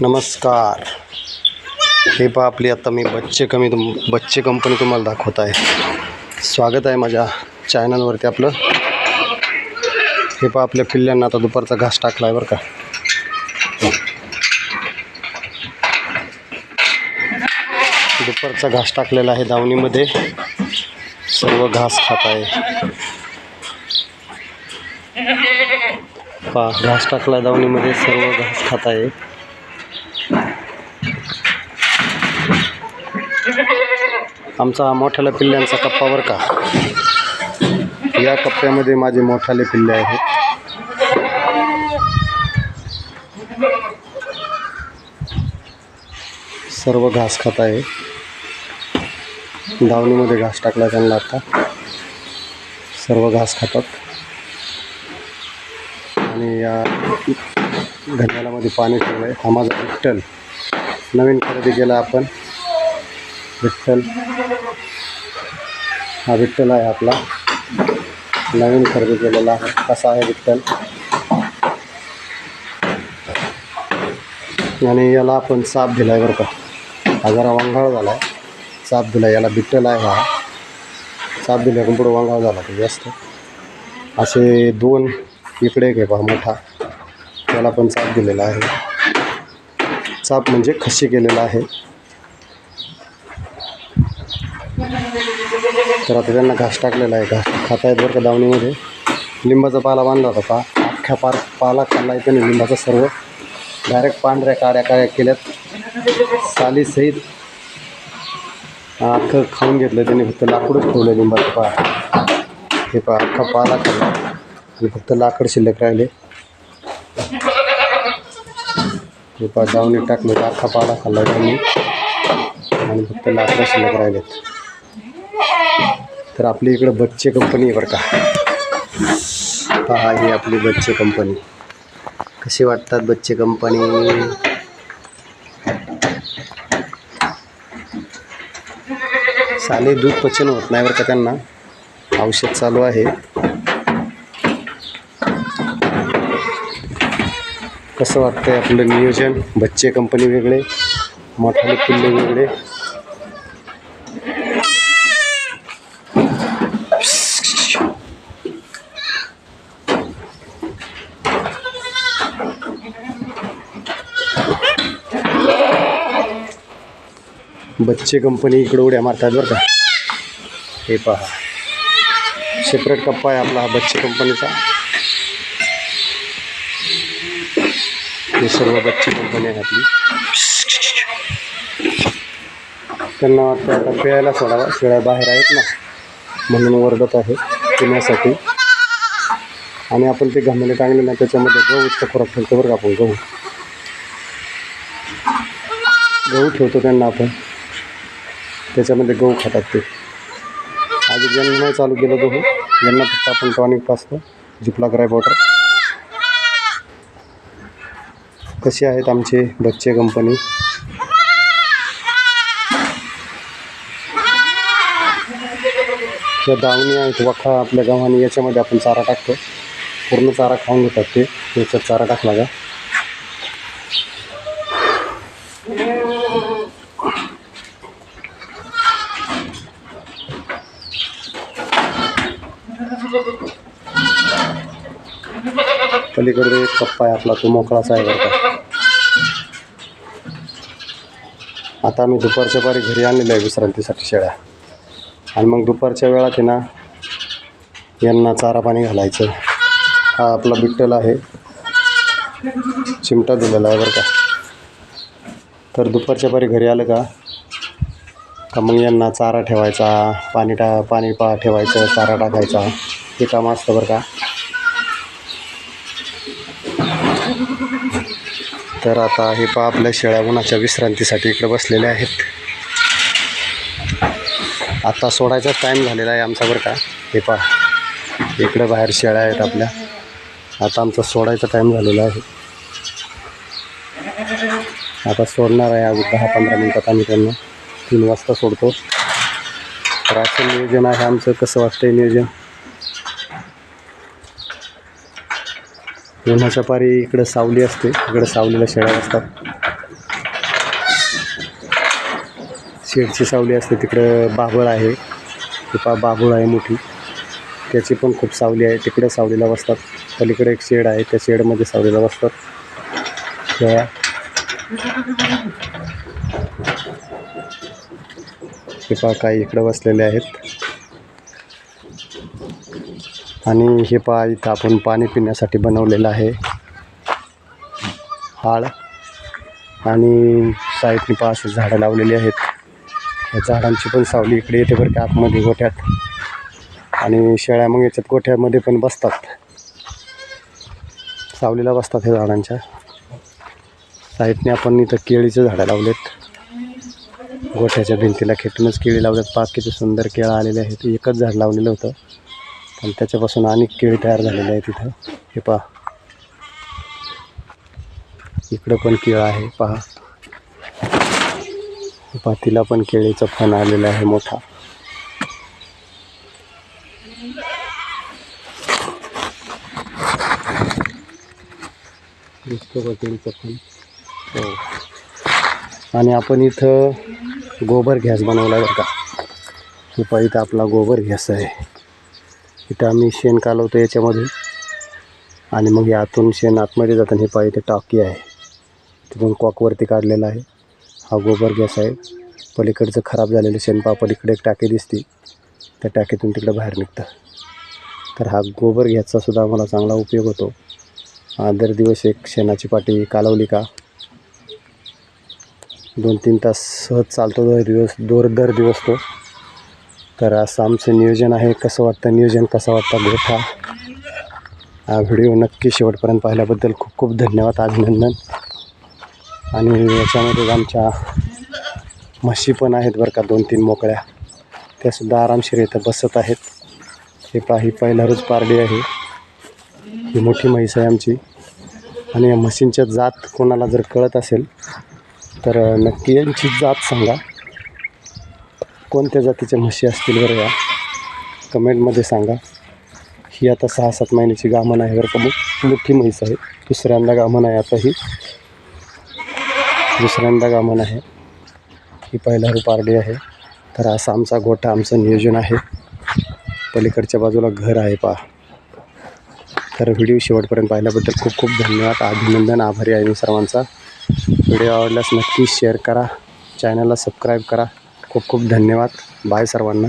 नमस्कार. हे पहा आपली आता मी बच्चे कमी तुम बच्चे कंपनी तुम्हाला दाखवत आहे. स्वागत आहे माझ्या चॅनलवरती आपलं. हे पहा आपल्या पिल्ल्यांना आता दुपारचा घास टाकला आहे बरं का. दुपारचा घास टाकलेला आहे दावणीमध्ये. सर्व घास खात आहे. पहा घास टाकला दावणीमध्ये सर्व घास खात आहे. आमचा हा मोठ्याल्या पिल्ल्यांचा कप्पा बरं का? या कप्प्यामध्ये माझे मोठाले पिल्ले आहेत. सर्व घास खात आहे. दावणीमध्ये घास टाकला त्यांना आता. सर्व घास खातात. आणि या घड्याळामध्ये पाणी ठेवलं आहे हा माझा विठ्ठल नवीन खरेदी केला आपण. विठ्ठल. हा विठ्ठल आहे आपला. नवीन खरेदी केलेला आहे. कसा आहे विठ्ठल? आणि याला आपण साप दिला आहे बरं का. हा जरा वांगाळ झाला आहे साप दिला याला विठ्ठल आहे हा. साप दिल्या पुढं वांगाळ झाला तो जास्त. असे दोन इकडे एक आहे पहा मोठा. त्याला पण चाप दिलेला आहे. चाप म्हणजे खशी केलेला आहे. तर आता त्यांना घास टाकलेला आहे. घास खाता येत बरं का दावणीमध्ये. लिंबाचा पाला बांधला होता पा अख्ख्या पार पाला खाल्ला आहे त्याने लिंबाचा सर्व. डायरेक्ट पांढऱ्या काड्या काड्या केल्यात. सालीसहित अख्खं खाऊन घेतलं त्याने. फक्त लाकूडच ठेवलं लिंबाचं पा हे पा अख्खा पाला खाल्ला. आणि फक्त लाकड शिल्लक राहिले. हे पा दावणी टाकलं. अख्खा पाला खाल्ला त्यांनी. आणि फक्त लाकडं शिल्लक राहिलेत. तर आपली इकडं बच्चे कंपनी आहे बरं का. पहा ही आपली बच्चे कंपनी कशी वाटतात बच्चे कंपनी साले दूध पचन होत नाही बरं का त्यांना. औषध चालू आहे. कसं वाटतंय आपलं नियोजन? बच्चे कंपनी वेगळे मोठाले पिल्ले वेगळे. बच्चे कंपनी इकडे उड्या मारतात बरं का. हे पहा. सेपरेट कप्पा आहे आपला हा बच्चे कंपनीचा. हे सर्व बच्चे कंपनी आहे आपली. त्यांना वाटतं आता पिळायला सोडावा. शेळ्या बाहेर आहेत ना. म्हणून ओरडत आहे पिण्यासाठी. आणि आपण ते घामेले टांगले ना त्याच्यामध्ये गहूचं फरक ठेवतो बरं का आपण गहू. गहू ठेवतो त्यांना आपण. त्याच्यामध्ये गहू खातात ते. आज ज्यांना नाही चालू केलं गहू. यांना फक्त आपण टॉनिक पाचतो जिपला कराय वॉटर कसे आहेत आमचे बच्चे कंपनी या दावणी आहेत वखा आपल्या गव्हाणी याच्यामध्ये आपण चारा टाकतो. पूर्ण चारा खाऊन घेतात ते. त्याच्यात चारा टाकला का? पलीकडे एक कप्पा आहे आपला तो मोकळाचा आहे बरं का. आता आम्ही दुपारच्या पारी घरी आणलेलं आहे विश्रांतीसाठी शेळ्या. आणि मग दुपारच्या वेळात आहे ना यांना चारा पाणी घालायचं. हा आपला बिट्टल आहे. चिमटा दिलेला आहे बरं का. तर दुपारच्या पारी घरी आलं का? का मग यांना चारा ठेवायचा पाणी टा पाणी पा ठेवायचं चारा टाकायचा. हे काम असतं बरं का. तर आता हे पा आपल्या शेळ्या उन्हाच्या विश्रांतीसाठी इकडे बसलेल्या आहेत. आता सोडायचा टाईम झालेला आहे आमचा बरं का. हे पा इकडं बाहेर शेळ्या आहेत आपल्या. आता आमचा सोडायचा टाईम झालेला आहे. आता सोडणार आहे अजून दहा पंधरा मिनटात आम्ही त्यांना तीन वाजता सोडतो. तर असं नियोजन आहे आमचं कसं वाटतंय नियोजन? उन्हाच्या पारी इकडं सावली असते इकडं सावलीला शेळ्या असतात शेडची सावली असते तिकडं बाभळ आहे. पा बाभूळ आहे मोठी. त्याची पण खूप सावली आहे. तिकडे सावलीला बसतात. पलीकडे एक शेड आहे. त्या शेडमध्ये सावलीला बसतात. हे पहा काही इकडं बसलेले आहेत. आणि हे पहा इथं आपण पाणी पिण्यासाठी बनवलेलं आहे. हाळ. आणि साईडने पहा अशी झाडं लावलेली आहेत. या झाडांची पण सावली इकडे येते बरं का आतमध्ये गोठ्यात. आणि शेळ्या मग याच्यात गोठ्यामध्ये पण बसतात. सावलीला बसतात हे झाडांच्या. साईडने आपण इथं केळीचं झाडं लावलेत. गोठ्याच्या भिंतीला खेटूनच केळी लावल्यात. पाच किती सुंदर केळं आलेले आहेत. एकच झाड लावलेलं होतं. पण त्याच्यापासून अनेक केळी तयार झालेले आहेत इथं. हे पहा. इकडं पण केळं आहे. पहा. हे तिला पण केळीचं फण आलेलं आहे मोठा. दिसतो का केळीचं पण हो. आणि आपण इथं गोबर गॅस बनवला बरं का. हे पहा इथं आपला गोबर गॅस आहे. इथं आम्ही शेण कालवतो याच्यामध्ये आणि मग हे आतून शेण आतमध्ये जातं हे पहा इथे टाकी आहे. तिथून कॉकवरती काढलेला आहे. हा गोबर गॅस आहे. पलीकडचं खराब झालेलं शेणपा पलीकडे एक टाकी दिसते. त्या टाकीतून तिकडे बाहेर निघतं. तर हा गोबर गॅसचा सुद्धा आम्हाला चांगला उपयोग होतो. दर दिवस एक शेणाची पाटी कालवली का? दोन तीन तास सहज चालतो दर दिवस दोर दर दिवस तो. तर असं आमचं नियोजन आहे कसं वाटतं नियोजन कसं वाटतं गोठा? हा व्हिडिओ नक्की शेवटपर्यंत पाहिल्याबद्दल खूप खूप धन्यवाद अभिनंदन. आणि याच्यामध्ये आमच्या म्हशी पण आहेत बरं का दोन तीन मोकळ्या. त्यासुद्धा आरामशीर इथं बसत आहेत. हे पहा ही पहिला रोज पारडी आहे. ही मोठी म्हैस आहे आमची. आणि या म्हशींच्या जात कोणाला जर कळत असेल तर नक्की यांची जात सांगा. कोणत्या जातीच्या म्हशी असतील बरं या? कमेंटमध्ये सांगा. ही आता सहा सात महिन्याची गामण आहे बरं का मोठी म्हैस आहे. दुसऱ्यांदा गामण आहे आता ही. दुसऱ्यांदा गामण आहे ही पहिला रुपारडी आहे. तर असा आमचा गोठा आमचं नियोजन आहे. पलीकडच्या बाजूला घर आहे पहा. तर व्हिडिओ शेवटपर्यंत पाहिल्याबद्दल खूप खूप धन्यवाद. अभिनंदन आभारी आहे मी सर्वांचा. व्हिडिओ आवडल्यास नक्की शेअर करा. चॅनलला सबस्क्राईब करा. खूप खूप धन्यवाद. बाय सर्वांना.